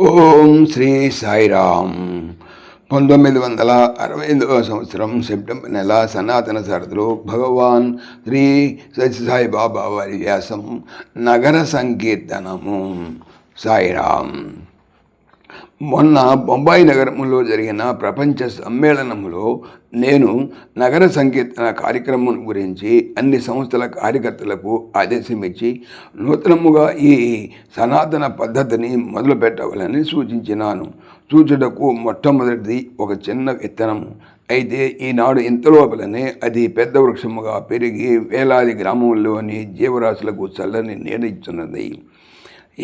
ఓం శ్రీ సాయిరామ్. పంతొమ్మిది వందల అరవై ఐదవ సంవత్సరం సెప్టెంబర్ నెల సనాతన సరదులో భగవాన్ శ్రీ సత్యసాయి బాబా వారి వ్యాసం నగర సంకీర్తనము. సాయిరామ్. మొన్న బొంబాయి నగరంలో జరిగిన ప్రపంచ సమ్మేళనంలో నేను నగర సంకీర్తన కార్యక్రమం గురించి అన్ని సంస్థల కార్యకర్తలకు ఆదేశం ఇచ్చి నూతనముగా ఈ సనాతన పద్ధతిని మొదలు పెట్టవాలని సూచించినాను. సూచుటకు మొట్టమొదటిది ఒక చిన్న విత్తనము అయితే ఈనాడు ఇంత లోపలనే అది పెద్ద వృక్షముగా పెరిగి వేలాది గ్రామంలోని జీవరాశులకు చల్లని నీడిస్తున్నది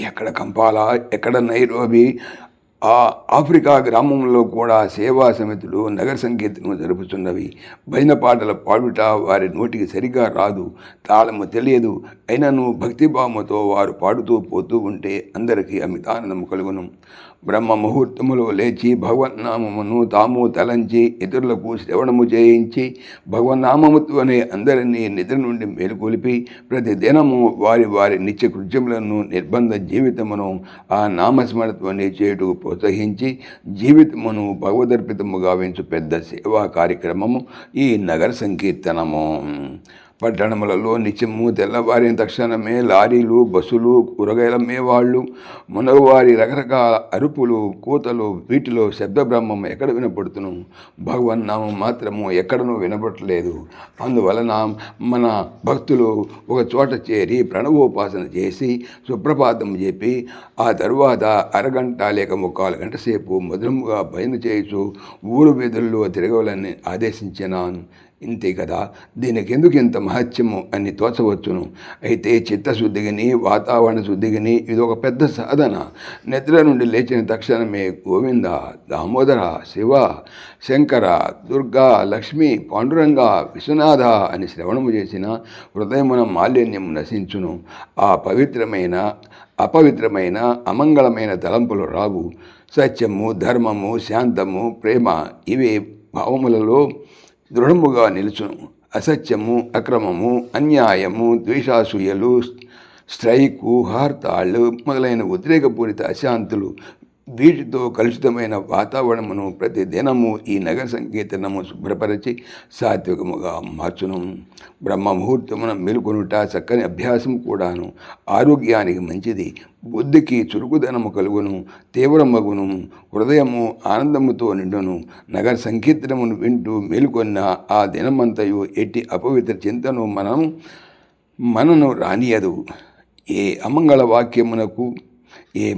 ఎక్కడ కంపాల ఎక్కడ నైరోబి ఆ ఆఫ్రికా గ్రామంలో కూడా సేవా సమితులు నగర సంకీర్తనలు జరుపుతున్నవి. భజన పాటల పాడుట వారి నోటికి సరిగా రాదు తాళము తెలియదు. అయినను భక్తిభావముతో వారు పాడుతూ పోతూ ఉంటే అందరికీ అమితానందము కలుగును. బ్రహ్మ ముహూర్తములో లేచి భగవన్నామమును తాము తలంచి ఇతరులకు శ్రవణము చేయించి భగవన్నామముతోనే అందరినీ నిద్ర నుండి మేలుకొలిపి ప్రతి దినము వారి వారి నిత్య కృత్యములను నిర్బంధ జీవితమును ఆ నామస్మరణతోనే చేయుటకు ప్రోత్సహించి జీవితమును భగవదర్పితము గావించు పెద్ద సేవా కార్యక్రమము ఈ నగర సంకీర్తనము. పట్టణములలో నిత్యము తెల్లవారిన తక్షణమే లారీలు బస్సులు కూరగాయల మేవాళ్ళు మునగవారి రకరకాల అరుపులు కూతలు వీటిలో శబ్ద బ్రహ్మం ఎక్కడ వినపడుతును? భగవన్నామం మాత్రము ఎక్కడనూ వినపడలేదు అందువలన మన భక్తులు ఒక చోట చేరి ప్రణవోపాసన చేసి సుప్రభాతం చెప్పి ఆ తరువాత అరగంట లేక ముక్కాలు గంట సేపు మధురముగా భజన చేయుచు ఊరు వీధుల్లో తిరగవాలని ఆదేశించినాను. ఇంతే కదా? దీనికి ఎందుకు ఇంత మహత్యము? అని తోచవచ్చును. అయితే చిత్తశుద్ధిగిని వాతావరణ శుద్ధిగిని ఇది ఒక పెద్ద సాధన. నిద్ర నుండి లేచిన తక్షణమే గోవింద దామోదర శివ శంకర దుర్గా లక్ష్మి పాండురంగ విశ్వనాథ అని శ్రవణము చేసిన హృదయమున మాలిన్యం నశించును. ఆ పవిత్రమైన అపవిత్రమైన అమంగళమైన తలంపులు రావు. సత్యము ధర్మము శాంతము ప్రేమ ఇవే భావములలో దృఢముగా నిలుచును. అసత్యము అక్రమము అన్యాయము ద్వేషాసూయలు స్ట్రైకు హార్తాళ్ళు మొదలైన ఉద్రేకపూరిత అశాంతులు వీటితో కలుషితమైన వాతావరణమును ప్రతి దినము ఈ నగర సంకీర్తనము శుభ్రపరిచి సాత్వికముగా మార్చును. బ్రహ్మముహూర్తమున మేలుకొనుట చక్కని అభ్యాసం కూడాను. ఆరోగ్యానికి మంచిది. బుద్ధికి చురుకుదనము కలుగును. తీవ్రమగును. హృదయము ఆనందముతో నిండును. నగర సంకీర్తనమును వింటూ మేలుకొన్న ఆ దినమంతయు ఎట్టి అపవిత్ర చింతను మనం మనను రానియదు. ఏ అమంగళ వాక్యమునకు ఏ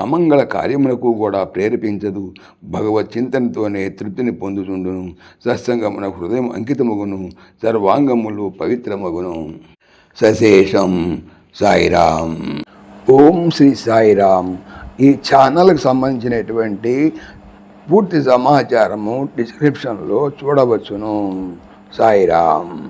అమంగళ కార్యములకు కూడా ప్రేరేపించదు. భగవత్ చింతనతోనే తృప్తిని పొందుతుండును సత్సంగమున హృదయం అంకితమగును. సర్వాంగములు పవిత్రమగును. సశేషం సాయిరామ్. ఓం శ్రీ సాయిరామ్. ఈ ఛానల్కి సంబంధించినటువంటి పూర్తి సమాచారము డిస్క్రిప్షన్లో చూడవచ్చును. సాయిరామ్.